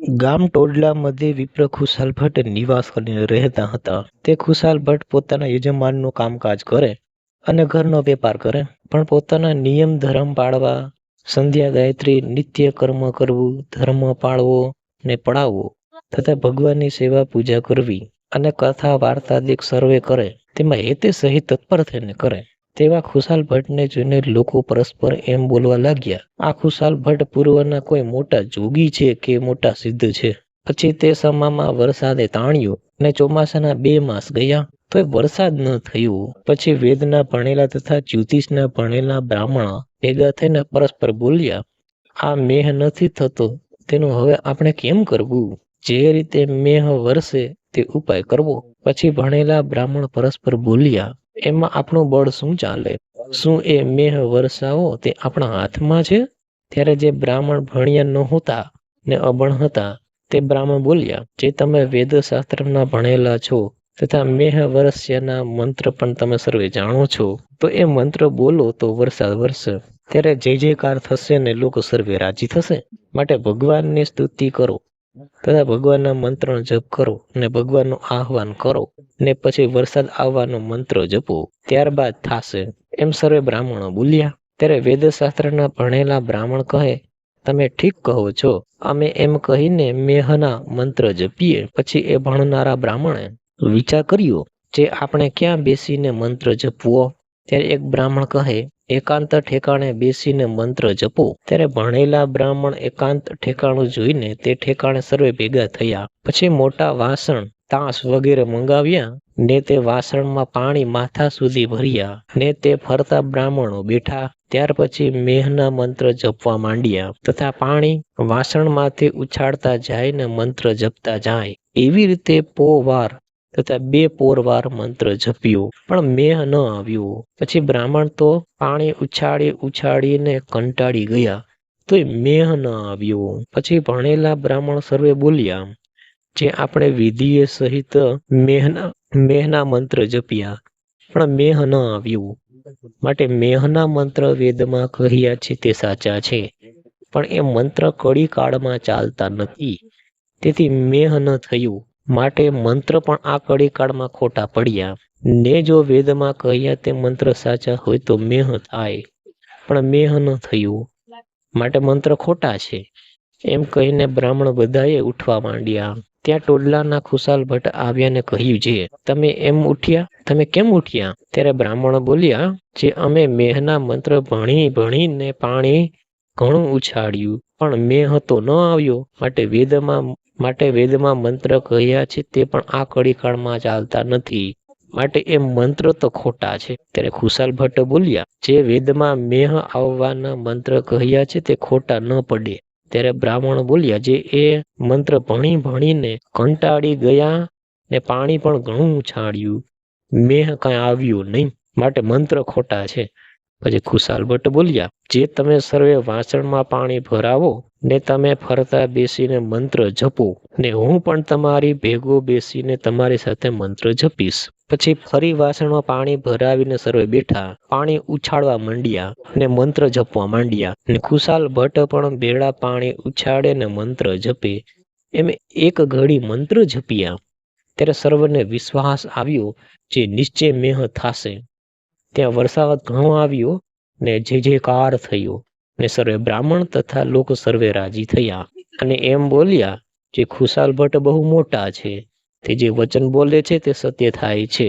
ગામ ટોડલા મધ્યે વિપ્ર ખુશાલ ભટ્ટ નિવાસ કરીને રહેતા હતા. તે ખુશાલ ભટ્ટ પોતાના યજમાનનું કામકાજ કરે અને ઘરનો વેપાર કરે, પણ પોતાના નિયમ ધર્મ પાળવા, સંધ્યા ગાયત્રી નિત્ય કર્મ કરવું, ધર્મ પાળવો ને પડાવવો, તથા ભગવાનની સેવા પૂજા કરવી અને કથા વાર્તાદિક સર્વે કરે. તેમાં હેતે સહિત તત્પર થઈને કરે. તેવા ખુશાલ ભટ્ટને જોઈને લોકો પરસ્પર એમ બોલવા લાગ્યા, આ ખુશાલ ભટ્ટ પૂર્વના કોઈ મોટા જોગી છે કે મોટા સિદ્ધ છે? પછી તે સમામાં વરસાદે તાણ્યો ને ચોમાસાના બે માસ ગયા. તો વરસાદ ન થયો. પછી વેદના ભણેલા તથા જ્યોતિષના ભણેલા બ્રાહ્મણ ભેગા થઈને પરસ્પર બોલ્યા, આ મેહ નથી થતો. તેનું હવે આપણે કેમ કરવું? જે રીતે મેહ વરસે તે ઉપાય કરવો. પછી ભણેલા બ્રાહ્મણ પરસ્પર બોલ્યા એમાં આપણું બળ શું ચાલે? શું એ મેહ વરસાવો તે આપણા હાથમાં છે? ત્યારે જે બ્રાહ્મણ ભણ્યા નહોતા ને અભણ હતા, તે બ્રાહ્મણ બોલ્યા, જે તમે વેદશાસ્ત્રના ભણેલા છો તથા મેહ વરસ્યના મંત્ર પણ તમે સર્વે જાણો છો, તો એ મંત્ર બોલો તો વરસાદ વરસે. ત્યારે જય જયકાર થશે ને લોકો સર્વે રાજી થશે. માટે ભગવાનની સ્તુતિ કરો. તથા ભગવાનના મંત્રનો જપ કરો અને ભગવાનનું આહવાન કરો ને પછી વરસાદ આવવાનો મંત્ર જપો. ત્યારબાદ થશે. એમ સર્વે બ્રાહ્મણો બોલ્યા. ત્યારે વેદશાસ્ત્રના ભણેલા બ્રાહ્મણ કહે, તમે ઠીક કહો છો. અમે એમ કહીને મેહના મંત્ર જપીએ. પછી એ ભણનારા બ્રાહ્મણે વિચાર કર્યો, જે આપણે ક્યાં બેસીને મંત્ર જપવો? ત્યારે એક બ્રાહ્મણ કહે એકાંત ઠેકાણે બેસીને મંત્ર જપો. ત્યારે ભણેલા બ્રાહ્મણ એકાંત ઠેકાણું જોઈને તે ઠેકાણે સર્વે ભેગા થયા. પછી મોટા વાસણ, તાસ વગેરે મંગાવ્યા. ને તે વાસણમાં પાણી માથા સુધી ભર્યા. ને તે ફરતા બ્રાહ્મણો બેઠા. ત્યાર પછી મેહના મંત્ર જપવા માંડ્યા. તથા પાણી વાસણમાંથી ઉછાળતા જાય ને મંત્ર જપતા જાય. એવી રીતે પો વાર તથા બે પોરવાર મંત્ર જપ્યો. પણ મેહ ન આવ્યો. પછી બ્રાહ્મણ તો પાણી ઉછાળી ઉછાળીને કંટાળી ગયા. તોય મેહ ન આવ્યો. પછી ભણેલા બ્રાહ્મણ સર્વે બોલ્યા, જે આપણે વિધિએ સહિત મેહના મેહના મંત્ર જપ્યા. પણ મેહ ન આવ્યું. માટે મેહના મંત્ર વેદમાં કહ્યા છે તે સાચા છે. પણ એ મંત્ર કડી કાળમાં ચાલતા નથી. તેથી મેહ ન થયું. માટે મંત્ર પણ આ કડી કાળમાં ખોટા પડ્યા. ને જો વેદમાં કહ્યા તે મંત્ર સાચા હોય તો મેહ થાય. પણ મેહ ન થયું. માટે મંત્ર ખોટા છે. એમ કહીને બ્રાહ્મણ બધાએ ઉઠવા માંડ્યા. ત્યાં ટોડલાના ખુશાલ ભટ્ટ આવ્યા ને કહ્યું છે તમે એમ ઉઠ્યા? તમે કેમ ઉઠ્યા? ત્યારે બ્રાહ્મણ બોલ્યા, જે અમે મેહના મંત્ર ભણી ભણીને પાણી ઘણું ઉછાળ્યું, પણ મેહ તો ન આવ્યો. માટે વેદમાં માટે વેદમાં મંત્ર કહ્યા છે તે પણ આ કડીકાળમાં ચાલતા નથી. માટે એ મંત્ર તો ખોટા છે. ત્યારે ખુશાલ ભટ્ટ બોલ્યા, જે વેદમાં મેહ આવવાના મંત્ર કહ્યા છે તે ખોટા ન પડે. ત્યારે બ્રાહ્મણ બોલ્યા, જે એ મંત્ર ભણી ભણીને કંટાળી ગયા ને પાણી પણ ઘણું છાણ્યું, મેહ કાંઈ આવ્યું નહીં. માટે મંત્ર ખોટા છે. પછી ખુશાલ ભટ્ટ બોલ્યા, જે તમે સર્વે વાસણમાં પાણી ભરાવો, ને તમે ફરતા બેસીને મંત્ર જપો, ને હું પણ તમારી ભેગો બેસીને તમારી સાથે મંત્ર જપીશ. પછી ફરી વાસણમાં પાણી ભરાવીને સર્વે બેઠા, પાણી ઉછાળવા માંડ્યા ને મંત્ર જપવા માંડ્યા, ને ખુશાલ ભટ્ટ પણ બેડા પાણી ઉછાળે ને મંત્ર જપે. એમ એક ઘડી મંત્ર જપ્યા. ત્યારે સર્વને વિશ્વાસ આવ્યો, જે નિશ્ચય મેહ થાશે. ત્યાં વરસાદ ઘણો આવ્યો ને જે જે કાર થયો ને સર્વે બ્રાહ્મણ તથા લોકો સર્વે રાજી થયા. અને એમ બોલ્યા, જે ખુશાલ ભટ્ટ બહુ મોટા છે, તે જે વચન બોલે છે તે સત્ય થાય છે.